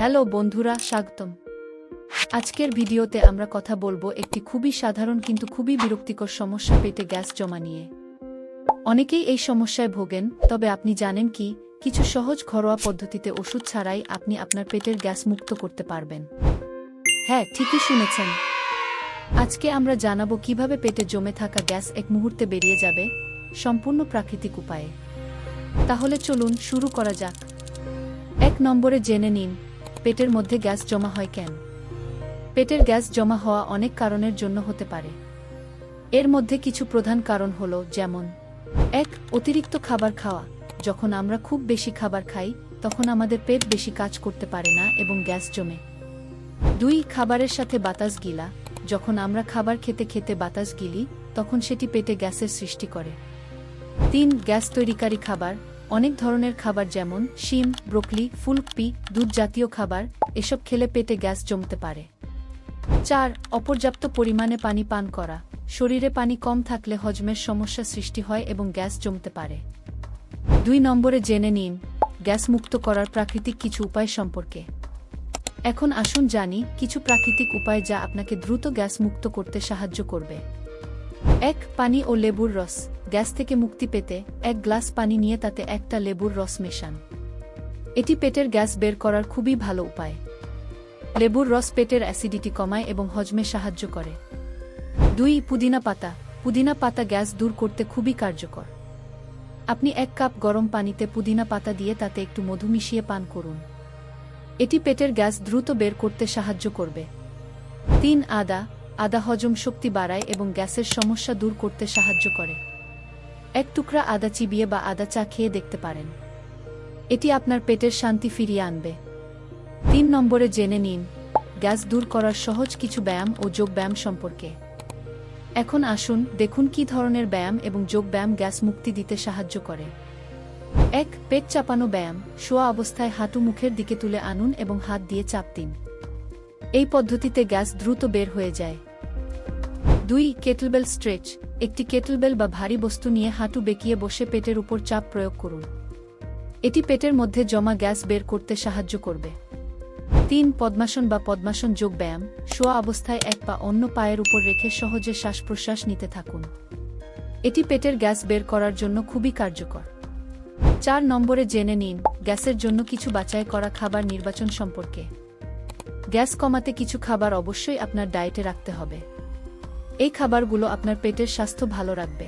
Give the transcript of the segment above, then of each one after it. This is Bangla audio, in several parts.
হ্যালো বন্ধুরা, স্বাগতম। আজকের ভিডিওতে আমরা কথা বলব একটি খুবই সাধারণ কিন্তু খুবই বিরক্তিকর সমস্যা পেটে গ্যাস জমা নিয়ে। অনেকেই এই সমস্যায় ভোগেন, তবে আপনি জানেন কি, কিছু সহজ ঘরোয়া পদ্ধতিতে ওষুধ ছাড়াই আপনি আপনার পেটের গ্যাস মুক্ত করতে পারবেন। হ্যাঁ ঠিকই শুনেছেন। আজকে আমরা জানাব কীভাবে পেটে জমে থাকা গ্যাস এক মুহূর্তে বেরিয়ে যাবে, সম্পূর্ণ প্রাকৃতিক উপায়ে। তাহলে চলুন শুরু করা যাক। এক নম্বরে জেনে নিন পেটের মধ্যে গ্যাস জমা হয় কেন? পেটের গ্যাস জমা হওয়া অনেক কারণের জন্য হতে পারে। এর মধ্যে কিছু প্রধান কারণ হল যেমন, এক, অতিরিক্ত খাবার খাওয়া। যখন আমরা খুব বেশি খাবার খাই, তখন আমাদের পেট বেশি কাজ করতে পারে না এবং গ্যাস জমে। দুই, খাবারের সাথে বাতাস গিলা। যখন আমরা খাবার খেতে খেতে বাতাস গিলি, তখন সেটি পেটে গ্যাসের সৃষ্টি করে। তিন, গ্যাস তৈরিকারী খাবার। অনেক ধরনের খাবার যেমন শিম, ব্রোকলি, ফুলকপি, দুধ জাতীয় খাবার, এসব খেলে পেটে গ্যাস জমতে পারে। চার, অপর্যাপ্ত পরিমাণে পানি পান করা। শরীরে পানি কম থাকলে হজমের সমস্যা সৃষ্টি হয় এবং গ্যাস জমতে পারে। দুই নম্বরে জেনে নিন, গ্যাস মুক্ত করার প্রাকৃতিক কিছু উপায় সম্পর্কে। এখন আসুন জানি কিছু প্রাকৃতিক উপায় যা আপনাকে দ্রুত গ্যাস মুক্ত করতে সাহায্য করবে। এক পানি ও লেবুর রস। গ্যাস থেকে মুক্তি পেতে এক গ্লাস পানি নিয়ে তাতে একটা লেবুর রস মেশান। এটি পেটের গ্যাস বের করার খুবই ভালো উপায়। লেবুর রস পেটের অ্যাসিডিটি কমায় এবং হজমে সাহায্য করে। দুই, পুদিনা পাতা। পুদিনা পাতা গ্যাস দূর করতে খুবই কার্যকর। আপনি এক কাপ গরম পানিতে পুদিনা পাতা দিয়ে তাতে একটু মধু মিশিয়ে পান করুন। এটি পেটের গ্যাস দ্রুত বের করতে সাহায্য করবে। তিন, আদা। আদা হজম শক্তি বাড়ায় এবং গ্যাসের সমস্যা দূর করতে সাহায্য করে। এক টুকরা আদা চিবিয়ে বা আদা চা খেয়ে দেখতে পারেন। এটি আপনার পেটের শান্তি ফিরিয়ে আনবে। তিন নম্বরে জেনে নিন, গ্যাস দূর করার সহজ কিছু ব্যায়াম ও যোগ ব্যায়াম সম্পর্কে। এখন আসুন দেখুন কি ধরনের ব্যায়াম এবং যোগ ব্যায়াম গ্যাস মুক্তি দিতে সাহায্য করে। এক, পেট চাপানো ব্যায়াম, শোয়া অবস্থায় হাঁটু মুখের দিকে তুলে আনুন এবং হাত দিয়ে চাপ দিন। এই পদ্ধতিতে গ্যাস দ্রুত বের হয়ে যায়। দুই কেটলবেল স্ট্রেচ একটি কেটলবেল বা ভারী বস্তু নিয়ে হাঁটু বেঁকিয়ে বসে পেটের উপর চাপ প্রয়োগ করুন। এটি পেটের মধ্যে জমা গ্যাস বের করতে সাহায্য করবে। তিন, পদ্মাসন বা পদ্মাসন যোগ ব্যায়াম, শোয়া অবস্থায় এক পা অন্য পায়ের উপর রেখে সহজে শ্বাস প্রশ্বাস নিতে থাকুন। এটি পেটের গ্যাস বের করার জন্য খুবই কার্যকর। চার, নম্বরে জেনে নিন, গ্যাসের জন্য কিছু বাছাই করা খাবার নির্বাচন সম্পর্কে। গ্যাস কমাতে কিছু খাবার অবশ্যই আপনার ডায়েটে রাখতে হবে। এই খাবারগুলো আপনার পেটের স্বাস্থ্য ভালো রাখবে।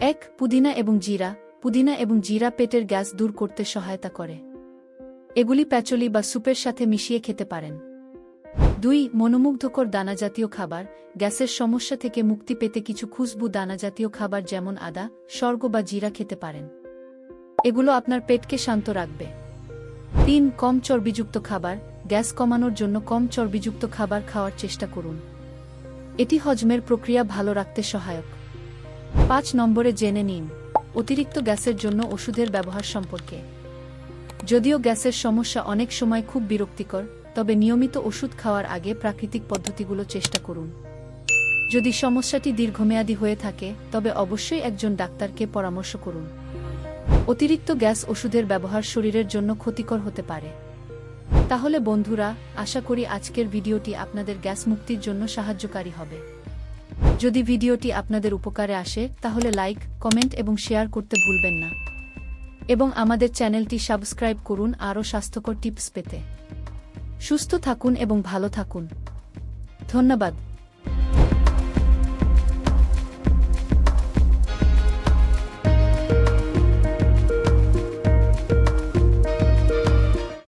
এক, পুদিনা এবং জিরা। পুদিনা এবং জিরা পেটের গ্যাস দূর করতে সহায়তা করে। এগুলি প্যাচলি বা স্যুপের সাথে মিশিয়ে খেতে পারেন। দুই, মনোমুগ্ধকর দানাজাতীয় খাবার। গ্যাসের সমস্যা থেকে মুক্তি পেতে কিছু খুশবু দানাজাতীয় খাবার যেমন আদা, স্বর্গ বা জিরা খেতে পারেন। এগুলো আপনার পেটকে শান্ত রাখবে। তিন, কম চর্বিযুক্ত খাবার। গ্যাস কমানোর জন্য কম চর্বিযুক্ত খাবার খাওয়ার চেষ্টা করুন। এটি হজমের প্রক্রিয়া ভালো রাখতে সহায়ক। পাঁচ নম্বরে জেনে নিন, অতিরিক্ত গ্যাসের জন্য ওষুধের ব্যবহার সম্পর্কে। যদিও গ্যাসের সমস্যা অনেক সময় খুব বিরক্তিকর, তবে নিয়মিত ওষুধ খাওয়ার আগে প্রাকৃতিক পদ্ধতিগুলো চেষ্টা করুন। যদি সমস্যাটি দীর্ঘমেয়াদী হয়ে থাকে, তবে অবশ্যই একজন ডাক্তারকে পরামর্শ করুন। অতিরিক্ত গ্যাস ওষুধের ব্যবহার শরীরের জন্য ক্ষতিকর হতে পারে। তাহলে বন্ধুরা, আশা করি আজকের ভিডিওটি আপনাদের গ্যাস মুক্তির জন্য সাহায্যকারী হবে। যদি ভিডিওটি আপনাদের উপকারে আসে, তাহলে লাইক, কমেন্ট এবং শেয়ার করতে ভুলবেন না। এবং আমাদের চ্যানেলটি সাবস্ক্রাইব করুন আরও স্বাস্থ্যকর টিপস পেতে। সুস্থ থাকুন এবং ভালো থাকুন। ধন্যবাদ।